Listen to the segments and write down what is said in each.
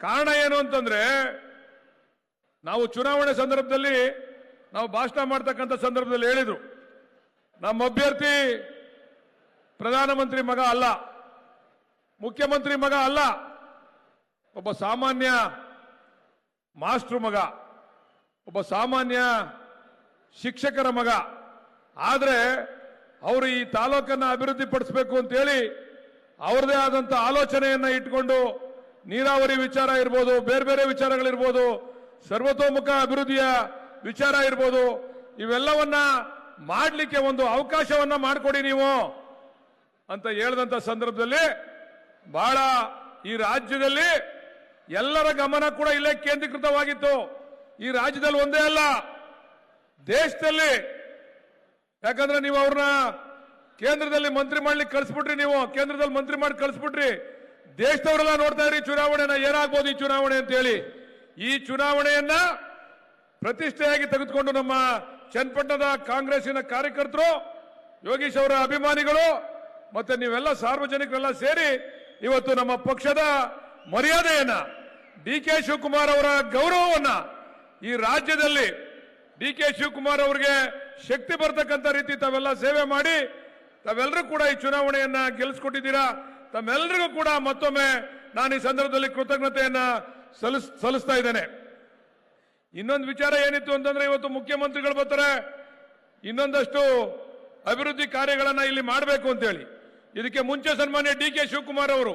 ಕಾರಣ ಏನು ಅಂತಂದ್ರೆ, ನಾವು ಚುನಾವಣೆ ಸಂದರ್ಭದಲ್ಲಿ, ನಾವು ಭಾಷಣ ಮಾಡ್ತಕ್ಕಂಥ ಸಂದರ್ಭದಲ್ಲಿ ಹೇಳಿದ್ರು. ನಮ್ಮ ಅಭ್ಯರ್ಥಿ ಪ್ರಧಾನಮಂತ್ರಿ ಮಗ ಅಲ್ಲ, ಮುಖ್ಯಮಂತ್ರಿ ಮಗ ಅಲ್ಲ, ಒಬ್ಬ ಸಾಮಾನ್ಯ ಮಾಸ್ಟ್ರು ಮಗ, ಒಬ್ಬ ಸಾಮಾನ್ಯ ಶಿಕ್ಷಕರ ಮಗ. ಆದರೆ, ಅವರು ಈ ತಾಲೂಕನ್ನು ಅಭಿವೃದ್ಧಿ ಪಡಿಸಬೇಕು ಅಂತೇಳಿ ಅವ್ರದೇ ಆದಂತ ಆಲೋಚನೆಯನ್ನ ಇಟ್ಕೊಂಡು ನೀರಾವರಿ ವಿಚಾರ ಇರ್ಬೋದು, ಬೇರೆ ಬೇರೆ ವಿಚಾರಗಳಿರ್ಬೋದು, ಸರ್ವತೋಮುಖ ಅಭಿವೃದ್ಧಿಯ ವಿಚಾರ ಇರ್ಬೋದು, ಇವೆಲ್ಲವನ್ನ ಮಾಡಲಿಕ್ಕೆ ಒಂದು ಅವಕಾಶವನ್ನ ಮಾಡಿಕೊಡಿ ನೀವು ಅಂತ ಹೇಳಿದಂತ ಸಂದರ್ಭದಲ್ಲಿ ಬಹಳ ಈ ರಾಜ್ಯದಲ್ಲಿ ಎಲ್ಲರ ಗಮನ ಕೂಡ ಇಲ್ಲೇ ಕೇಂದ್ರೀಕೃತವಾಗಿತ್ತು. ಈ ರಾಜ್ಯದಲ್ಲಿ ಒಂದೇ ಅಲ್ಲ, ದೇಶದಲ್ಲಿ. ಯಾಕಂದ್ರೆ ನೀವು ಅವ್ರನ್ನ ಕೇಂದ್ರದಲ್ಲಿ ಮಂತ್ರಿ ಮಾಡ್ಲಿಕ್ಕೆ ಕಳಿಸ್ಬಿಟ್ರಿ ನೀವು, ಕೇಂದ್ರದಲ್ಲಿ ಮಂತ್ರಿ ಮಾಡಿ ಕಳಿಸ್ಬಿಟ್ರಿ. ದೇಶದವರೆಲ್ಲ ನೋಡ್ತಾ ಇದ್ರಿ, ಚುನಾವಣೆನ ಏನಾಗ್ಬೋದು ಈ ಚುನಾವಣೆ ಅಂತ ಹೇಳಿ ಈ ಚುನಾವಣೆಯನ್ನ ಪ್ರತಿಷ್ಠೆಯಾಗಿ ತೆಗೆದುಕೊಂಡು ನಮ್ಮ ಚನ್ನಪಟ್ಟಣದ ಕಾಂಗ್ರೆಸ್ಸಿನ ಕಾರ್ಯಕರ್ತರು, ಯೋಗೀಶ್ ಅವರ ಅಭಿಮಾನಿಗಳು ಮತ್ತೆ ನೀವೆಲ್ಲ ಸಾರ್ವಜನಿಕರೆಲ್ಲ ಸೇರಿ ಇವತ್ತು ನಮ್ಮ ಪಕ್ಷದ ಮರ್ಯಾದೆಯನ್ನ ಡಿ ಕೆ ಶಿವಕುಮಾರ್ ಅವರ ಗೌರವವನ್ನ ಈ ರಾಜ್ಯದಲ್ಲಿ ಡಿ ಕೆ ಶಿವಕುಮಾರ್ ಅವರಿಗೆ ಶಕ್ತಿ ಬರ್ತಕ್ಕಂಥ ರೀತಿ ತಾವೆಲ್ಲ ಸೇವೆ ಮಾಡಿ ತಾವೆಲ್ಲರೂ ಕೂಡ ಈ ಚುನಾವಣೆಯನ್ನ ಗೆಲ್ಲಿಸ್ಕೊಟ್ಟಿದ್ದೀರಾ? ತಮ್ಮೆಲ್ಲರಿಗೂ ಕೂಡ ಮತ್ತೊಮ್ಮೆ ನಾನು ಈ ಸಂದರ್ಭದಲ್ಲಿ ಕೃತಜ್ಞತೆಯನ್ನ ಸಲ್ಲಿಸ್, ಸಲ್ಲಿಸ್ತಾ ಇದ್ದೇನೆ. ಇನ್ನೊಂದು ವಿಚಾರ ಏನಿತ್ತು ಅಂತಂದ್ರೆ ಇವತ್ತು ಮುಖ್ಯಮಂತ್ರಿಗಳು ಬರ್ತಾರೆ. ಇನ್ನೊಂದಷ್ಟು ಅಭಿವೃದ್ಧಿ ಕಾರ್ಯಗಳನ್ನ ಇಲ್ಲಿ ಮಾಡಬೇಕು ಅಂತೇಳಿ. ಇದಕ್ಕೆ ಮುಂಚೆ ಸನ್ಮಾನ್ಯ ಡಿ ಕೆ ಶಿವಕುಮಾರ್ ಅವರು,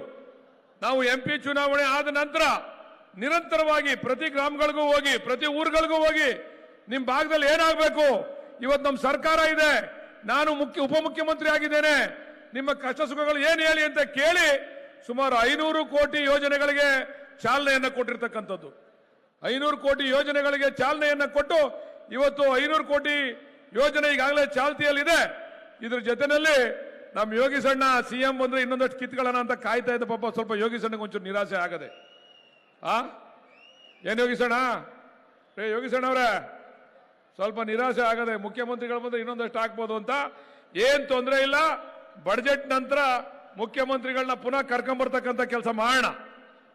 ನಾವು ಎಂ ಪಿ ಚುನಾವಣೆ ಆದ ನಂತರ ನಿರಂತರವಾಗಿ ಪ್ರತಿ ಗ್ರಾಮಗಳಿಗೂ ಹೋಗಿ, ಪ್ರತಿ ಊರುಗಳಿಗೂ ಹೋಗಿ ನಿಮ್ ಭಾಗದಲ್ಲಿ ಏನಾಗಬೇಕು? ಇವತ್ತು ನಮ್ಮ ಸರ್ಕಾರ ಇದೆ. ನಾನು ಮುಖ್ಯ, ಉಪಮುಖ್ಯಮಂತ್ರಿ ಆಗಿದ್ದೇನೆ. ನಿಮ್ಮ ಕಷ್ಟ ಸುಖಗಳು ಏನು ಹೇಳಿ ಅಂತ ಕೇಳಿ ಸುಮಾರು ಐನೂರು ಕೋಟಿ ಯೋಜನೆಗಳಿಗೆ ಚಾಲನೆಯನ್ನು ಕೊಟ್ಟಿರ್ತಕ್ಕಂಥದ್ದು. ಐನೂರು ಕೋಟಿ ಯೋಜನೆಗಳಿಗೆ ಚಾಲನೆಯನ್ನು ಕೊಟ್ಟು ಇವತ್ತು ಐನೂರು ಕೋಟಿ ಯೋಜನೆ ಈಗಾಗಲೇ ಚಾಲ್ತಿಯಲ್ಲಿದೆ. ಇದ್ರ ಜೊತೆಯಲ್ಲಿ ನಮ್ಮ ಯೋಗಿ ಸಣ್ಣ ಸಿ ಸಿಎಂ ಬಂದ್ರೆ ಇನ್ನೊಂದಷ್ಟು ಕಿತ್ಕೊಳ್ಳೋಣ ಅಂತ ಕಾಯ್ತಾ ಇದ್ದ ಪಾಪ ಸ್ವಲ್ಪ ಯೋಗೀಸಣ್ಣಗೆ ಒಂಚೂರು ನಿರಾಸೆ ಆಗದೆ. ಆ? ಏನ್ ಯೋಗೀಸಣ್ಣ ರೇ ಯೋಗೀಸಣ್ಣ ಅವರೇ, ಸ್ವಲ್ಪ ನಿರಾಸೆ ಆಗದೆ ಮುಖ್ಯಮಂತ್ರಿಗಳು ಬಂದ್ರೆ ಇನ್ನೊಂದಷ್ಟು ಹಾಕ್ಬೋದು ಅಂತ ಏನ್ ತೊಂದರೆ ಇಲ್ಲ. ಬಡ್ಜೆಟ್ ನಂತರ ಮುಖ್ಯಮಂತ್ರಿಗಳನ್ನ ಪುನಃ ಕರ್ಕೊಂಬರ್ತಕ್ಕಂಥ ಕೆಲಸ ಮಾಡೋಣ.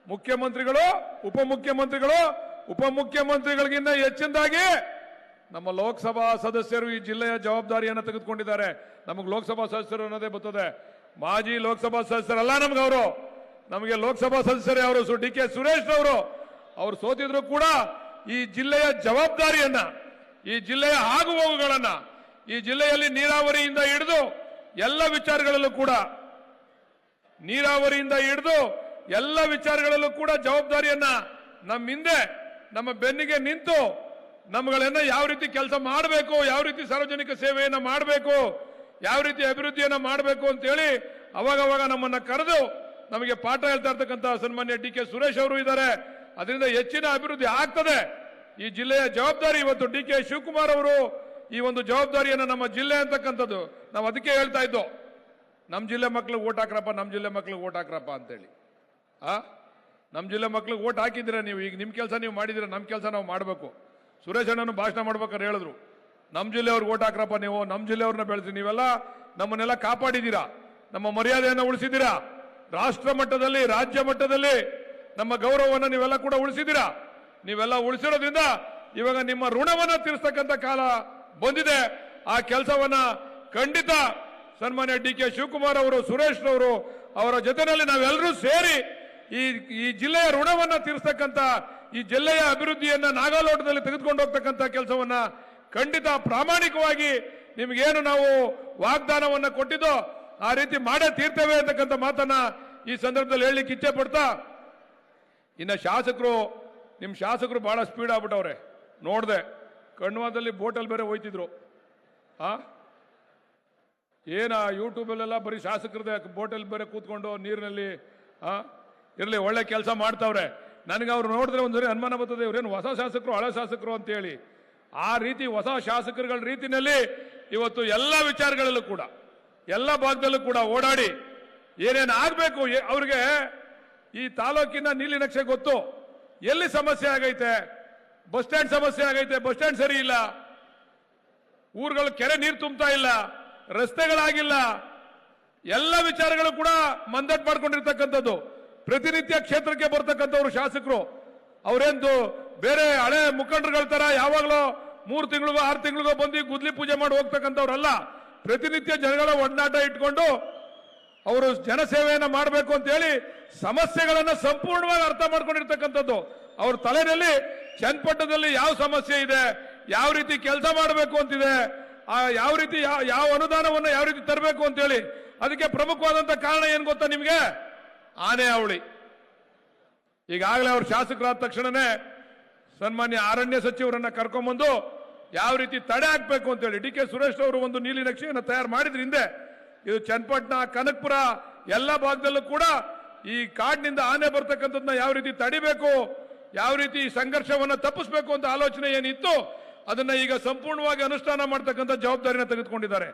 ಮುಖ್ಯಮಂತ್ರಿಗಳು, ಉಪಮುಖ್ಯಮಂತ್ರಿಗಳು, ಉಪಮುಖ್ಯಮಂತ್ರಿಗಳಿಗಿಂತ ಹೆಚ್ಚಿನದಾಗಿ ನಮ್ಮ ಲೋಕಸಭಾ ಸದಸ್ಯರು ಈ ಜಿಲ್ಲೆಯ ಜವಾಬ್ದಾರಿಯನ್ನು ತೆಗೆದುಕೊಂಡಿದ್ದಾರೆ. ನಮಗೆ ಲೋಕಸಭಾ ಸದಸ್ಯರು ಅನ್ನೋದೇ ಬರ್ತದೆ. ಮಾಜಿ ಲೋಕಸಭಾ ಸದಸ್ಯರಲ್ಲ ನಮ್ಗೆ ಅವರು. ನಮಗೆ ಲೋಕಸಭಾ ಸದಸ್ಯರೇ ಅವರು. ಡಿ ಕೆ ಸುರೇಶ್ ಅವರು. ಅವರು ಸೋತಿದ್ರು ಕೂಡ ಈ ಜಿಲ್ಲೆಯ ಜವಾಬ್ದಾರಿಯನ್ನ, ಈ ಜಿಲ್ಲೆಯ ಆಗುಹೋಗುಗಳನ್ನ ಈ ಜಿಲ್ಲೆಯಲ್ಲಿ ನೀರಾವರಿಯಿಂದ ಹಿಡಿದು ಎಲ್ಲ ವಿಚಾರಗಳಲ್ಲೂ ಕೂಡ ನೀರಾವರಿಯಿಂದ ಹಿಡಿದು ಎಲ್ಲ ವಿಚಾರಗಳಲ್ಲೂ ಕೂಡ ಜವಾಬ್ದಾರಿಯನ್ನ ನಮ್ಮ ಹಿಂದೆ, ನಮ್ಮ ಬೆನ್ನಿಗೆ ನಿಂತು ನಮ್ಗಳನ್ನ ಯಾವ ರೀತಿ ಕೆಲಸ ಮಾಡಬೇಕು, ಯಾವ ರೀತಿ ಸಾರ್ವಜನಿಕ ಸೇವೆಯನ್ನ ಮಾಡಬೇಕು, ಯಾವ ರೀತಿ ಅಭಿವೃದ್ಧಿಯನ್ನ ಮಾಡಬೇಕು ಅಂತೇಳಿ ಅವಾಗವಾಗ ನಮ್ಮನ್ನ ಕರೆದು ನಮಗೆ ಪಾಠ ಹೇಳ್ತಾ ಇರ್ತಕ್ಕಂಥ ಸನ್ಮಾನ್ಯ ಡಿ ಕೆ ಸುರೇಶ್ ಅವರು ಇದ್ದಾರೆ. ಅದರಿಂದ ಹೆಚ್ಚಿನ ಅಭಿವೃದ್ಧಿ ಆಗ್ತದೆ. ಈ ಜಿಲ್ಲೆಯ ಜವಾಬ್ದಾರಿ ಇವತ್ತು ಡಿ ಕೆ ಶಿವಕುಮಾರ್ ಅವರು ಈ ಒಂದು ಜವಾಬ್ದಾರಿಯನ್ನು ನಮ್ಮ ಜಿಲ್ಲೆ ಅಂತಕ್ಕಂಥದ್ದು, ನಾವು ಅದಕ್ಕೆ ಹೇಳ್ತಾ ಇದ್ದೋ ನಮ್ಮ ಜಿಲ್ಲೆ ಮಕ್ಳಿಗೆ ಓಟ್ ಹಾಕ್ರಪ್ಪ ನಮ್ಮ ಜಿಲ್ಲೆ ಮಕ್ಳಿಗೆ ಓಟ್ ಹಾಕ್ರಪ್ಪ ಅಂತೇಳಿ. ಆ? ನಮ್ಮ ಜಿಲ್ಲೆ ಮಕ್ಳಿಗೆ ಓಟ್ ಹಾಕಿದ್ದೀರ ನೀವು, ಈಗ ನಿಮ್ಮ ಕೆಲಸ ನೀವು ಮಾಡಿದಿರ ನಮ್ಮ ಕೆಲಸ ನಾವು ಮಾಡಬೇಕು. ಸುರೇಶ್ ಅಣ್ಣನ ಭಾಷಣ ಮಾಡ್ಬೇಕಾದ್ರೆ ಹೇಳಿದ್ರು. ನಮ್ಮ ಜಿಲ್ಲೆಯವ್ರಿಗೆ ಓಟ್ ಹಾಕ್ರಪ್ಪ ನೀವು ನಮ್ಮ ಜಿಲ್ಲೆಯವ್ರನ್ನ ಬೆಳೆಸಿ, ನೀವೆಲ್ಲ ನಮ್ಮನ್ನೆಲ್ಲ ಕಾಪಾಡಿದ್ದೀರಾ? ನಮ್ಮ ಮರ್ಯಾದೆಯನ್ನು ಉಳಿಸಿದ್ದೀರಾ? ರಾಷ್ಟ್ರ ಮಟ್ಟದಲ್ಲಿ, ರಾಜ್ಯ ಮಟ್ಟದಲ್ಲಿ ನಮ್ಮ ಗೌರವವನ್ನು ನೀವೆಲ್ಲ ಕೂಡ ಉಳಿಸಿದ್ದೀರಾ? ನೀವೆಲ್ಲ ಉಳಿಸಿರೋದ್ರಿಂದ ಇವಾಗ ನಿಮ್ಮ ಋಣವನ್ನು ತೀರಿಸ್ತಕ್ಕಂಥ ಕಾಲ ಬಂದಿದೆ. ಆ ಕೆಲಸವನ್ನ ಖಂಡಿತ ಸನ್ಮಾನ್ಯ ಡಿ ಕೆ ಶಿವಕುಮಾರ್ ಅವರು, ಸುರೇಶ್ ಅವರು ಅವರ ಜೊತೆಯಲ್ಲಿ ನಾವೆಲ್ಲರೂ ಸೇರಿ ಈ ಈ ಜಿಲ್ಲೆಯ ಋಣವನ್ನ ತೀರಿಸ್ತಕ್ಕಂಥ ಈ ಜಿಲ್ಲೆಯ ಅಭಿವೃದ್ಧಿಯನ್ನ ನಾಗಾಲೋಟದಲ್ಲಿ ತೆಗೆದುಕೊಂಡು ಹೋಗ್ತಕ್ಕಂಥ ಕೆಲಸವನ್ನ ಖಂಡಿತ ಪ್ರಾಮಾಣಿಕವಾಗಿ ನಿಮ್ಗೇನು ನಾವು ವಾಗ್ದಾನವನ್ನ ಕೊಟ್ಟಿದ್ದೋ ಆ ರೀತಿ ಮಾಡೇ ತೀರ್ತೇವೆ ಅಂತಕ್ಕಂಥ ಮಾತನ್ನ ಈ ಸಂದರ್ಭದಲ್ಲಿ ಹೇಳಲಿಕ್ಕೆ ಇಚ್ಛೆ ಪಡ್ತಾ ಇನ್ನು ಶಾಸಕರು ನಿಮ್ಮ ಶಾಸಕರು ಬಹಳ ಸ್ಪೀಡ್ ಆಗ್ಬಿಟ್ಟವ್ರೆ. ನೋಡ್ದೆ. ಕಣ್ವಾದಲ್ಲಿ ಬೋಟಲ್ಲಿ ಬೇರೆ ಹೋಯ್ತಿದ್ರು. ಆ? ಏನ, ಯೂಟ್ಯೂಬಲ್ಲೆಲ್ಲ ಬರೀ ಶಾಸಕರದೇ ಬೋಟಲ್ಲಿ ಬೇರೆ ಕೂತ್ಕೊಂಡು ನೀರಿನಲ್ಲಿ, ಆ? ಇರಲಿ, ಒಳ್ಳೆ ಕೆಲಸ ಮಾಡ್ತಾವ್ರೆ. ನನಗೆ ಅವ್ರು ನೋಡಿದ್ರೆ ಒಂದ್ಸರಿ ಅನುಮಾನ ಬರ್ತದೆ, ಇವ್ರೇನು ಹೊಸ ಶಾಸಕರು, ಹಳೆ ಶಾಸಕರು ಅಂತೇಳಿ. ಆ ರೀತಿ ಹೊಸ ಶಾಸಕರುಗಳ ರೀತಿಯಲ್ಲಿ ಇವತ್ತು ಎಲ್ಲ ವಿಚಾರಗಳಲ್ಲೂ ಕೂಡ, ಎಲ್ಲ ಭಾಗದಲ್ಲೂ ಕೂಡ ಓಡಾಡಿ ಏನೇನು ಆಗಬೇಕು ಅವ್ರಿಗೆ ಈ ತಾಲೂಕಿನ ನೀಲಿ ನಕ್ಷೆ ಗೊತ್ತು. ಎಲ್ಲಿ ಸಮಸ್ಯೆ ಆಗೈತೆ? ಬಸ್ ಸ್ಟ್ಯಾಂಡ್ ಸಮಸ್ಯೆ ಆಗೈತೆ, ಬಸ್ ಸ್ಟ್ಯಾಂಡ್ ಸರಿ ಇಲ್ಲ. ಊರುಗಳು ಕೆರೆ ನೀರು ತುಂಬ್ತಾ ಇಲ್ಲ, ರಸ್ತೆಗಳಾಗಿಲ್ಲ. ಎಲ್ಲ ವಿಚಾರಗಳು ಕೂಡ ಮಂದಟ್ ಮಾಡ್ಕೊಂಡಿರ್ತಕ್ಕಂಥದ್ದು. ಪ್ರತಿನಿತ್ಯ ಕ್ಷೇತ್ರಕ್ಕೆ ಬರ್ತಕ್ಕಂಥವ್ರು ಶಾಸಕರು. ಅವರೇಂದು ಬೇರೆ ಹಳೆ ಮುಖಂಡರುಗಳ ತರ ಯಾವಾಗಲೂ ಮೂರು ತಿಂಗಳಿಗೋ, ಆರು ತಿಂಗಳಿಗೋ ಬಂದು ಗುದ್ಲಿ ಪೂಜೆ ಮಾಡಿ ಹೋಗ್ತಕ್ಕಂಥವ್ರಲ್ಲ, ಪ್ರತಿನಿತ್ಯ ಜನಗಳ ಒಡನಾಟ ಇಟ್ಕೊಂಡು ಅವರು ಜನಸೇವೆಯನ್ನು ಮಾಡಬೇಕು ಅಂತ ಹೇಳಿ ಸಮಸ್ಯೆಗಳನ್ನು ಸಂಪೂರ್ಣವಾಗಿ ಅರ್ಥ ಮಾಡ್ಕೊಂಡಿರ್ತಕ್ಕಂಥದ್ದು. ಅವ್ರ ತಲೆಯಲ್ಲಿ ಚನ್ನಪಟ್ಟಣದಲ್ಲಿ ಯಾವ ಸಮಸ್ಯೆ ಇದೆ, ಯಾವ ರೀತಿ ಕೆಲಸ ಮಾಡಬೇಕು ಅಂತಿದೆ ಯಾವ ರೀತಿ ಯಾವ- ಅನುದಾನವನ್ನು ಯಾವ ರೀತಿ ತರಬೇಕು ಅಂತ ಹೇಳಿ ಅದಕ್ಕೆ ಪ್ರಮುಖವಾದಂತ ಕಾರಣ ಏನ್ ಗೊತ್ತಾ ನಿಮಗೆ? ಆನೆ ಅವಳಿ. ಈಗಾಗಲೇ ಅವರು ಶಾಸಕರಾದ ತಕ್ಷಣನೇ ಸನ್ಮಾನ್ಯ ಅರಣ್ಯ ಸಚಿವರನ್ನ ಕರ್ಕೊಂಬಂದು ಯಾವ ರೀತಿ ತಡೆ ಹಾಕ್ಬೇಕು ಅಂತೇಳಿ, ಡಿ ಕೆ ಸುರೇಶ್ ಅವರು ಒಂದು ನೀಲಿ ನಕ್ಷೆಯನ್ನು ತಯಾರು ಮಾಡಿದ್ರ ಹಿಂದೆ. ಇದು ಚನ್ನಪಟ್ಟಣ, ಕನಕಪುರ, ಎಲ್ಲ ಭಾಗದಲ್ಲೂ ಕೂಡ ಈ ಕಾಡಿನಿಂದ ಆನೆ ಬರ್ತಕ್ಕಂಥದ್ದನ್ನ ಯಾವ ರೀತಿ ತಡಿಬೇಕು ಯಾವ ರೀತಿ ಸಂಘರ್ಷವನ್ನು ತಪ್ಪಿಸ್ಬೇಕು ಅಂತ ಆಲೋಚನೆ ಏನಿತ್ತು ಅದನ್ನ ಈಗ ಸಂಪೂರ್ಣವಾಗಿ ಅನುಷ್ಠಾನ ಮಾಡ್ತಕ್ಕಂಥ ಜವಾಬ್ದಾರಿನ ತೆಗೆದುಕೊಂಡಿದ್ದಾರೆ.